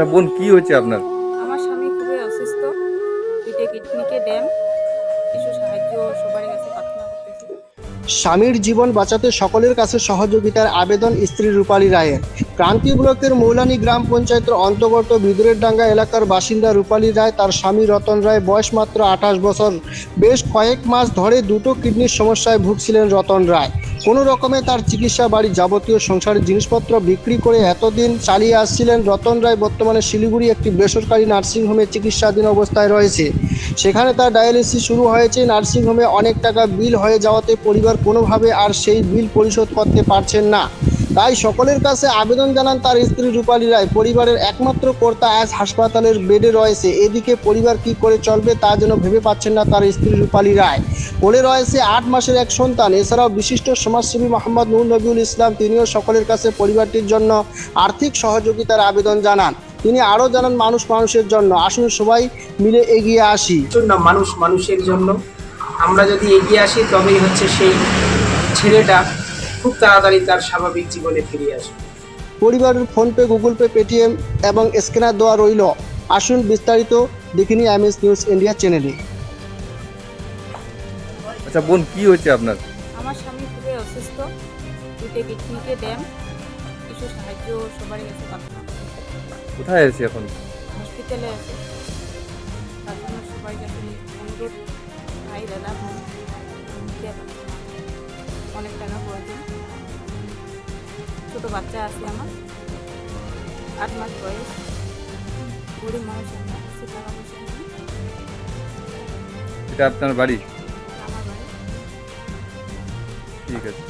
আচ্ছা বোন কি হয়েছে আপনার? আমার স্বামী খুবই অসুস্থ। পিঠে কিডনিকে ড্যাম। কিছু সাহায্য সবার কাছে প্রার্থনা করতেছি। স্বামীর জীবন বাঁচাতে সকলের কাছে সহযোগিতার আবেদন স্ত্রী রূপালী রায়ের। ক্রান্তি ব্লকের মৌলানী গ্রাম পঞ্চায়েতের অন্তর্গত বিদুরের ডাঙ্গা এলাকার বাসিন্দা রূপালী রায় তার স্বামী রতন রায় বয়স মাত্র আঠাশ বছর। বেশ কয়েক মাস ধরে দুটো কিডনির সমস্যায় ভুগছিলেন রতন রায়। কোনো রকমে তার চিকিৎসা বাড়ি যাবতীয় সংসারের জিনিসপত্র বিক্রি করে এতদিন চালিয়ে আসছিলেন। রতন রায় বর্তমানে শিলিগুড়ি একটি বেসরকারি নার্সিংহোমে চিকিৎসাধীন অবস্থায় রয়েছে। সেখানে তার ডায়ালিসিস শুরু হয়েছে। নার্সিংহোমে অনেক টাকা বিল হয়ে যাওয়াতে পরিবার কোনোভাবে আর সেই বিল পরিশোধ করতে পারছেন না। তাই সকলের কাছে আবেদন জানান তার স্ত্রী রূপালী রায়। পরিবারের একমাত্র কর্তা আজ হাসপাতালের বেডে রয়েছে। এদিকে পরিবার কি করে চলবে তা যেন ভেবে পাচ্ছেন না তার স্ত্রী রূপালী রায়। কোলে রয়েছে আট মাসের এক সন্তান। এছাড়াও বিশিষ্ট সমাজসেবী মোহাম্মদ নূর নবীল ইসলাম, তিনিও সকলের কাছে পরিবারটির জন্য আর্থিক সহযোগিতার আবেদন জানান। তিনি আরও জানান, মানুষ মানুষের জন্য। আসুন সবাই মিলে এগিয়ে আসি। মানুষ মানুষের জন্য। আমরা যদি এগিয়ে আসি, তবেই হচ্ছে সেই ছেলেটা খুব তাড়াতাড়ি তার স্বাভাবিক জীবনে ফিরে আসবে। পরিবারের ফোনপে গুগল পে পেটিএম এবং স্ক্যানার দেওয়া রইল। আসুন বিস্তারিত দেখিনি এমএস নিউজ ইন্ডিয়া চ্যানেলে। আচ্ছা বোন কি হয়েছে আপনার? আমার স্বামী খুবই অসুস্থ। পিঠে কিডনিকে ড্যাম কিছু সাহায্য সবার কাছে প্রার্থনা কোথায় আছে এখন? হসপিটালে আছে। তার জন্য সবার কাছে অনুরোধ ভাই দাদা বোন। অনেক টাকা প্রয়োজন ছোটো বাচ্চা আছে আমার আট মাস বয়স। কুড়ি মাস আমরা সে টাকা পয়সা নেই এটা আপনার বাড়ি? আমার বাড়ি। ঠিক আছে।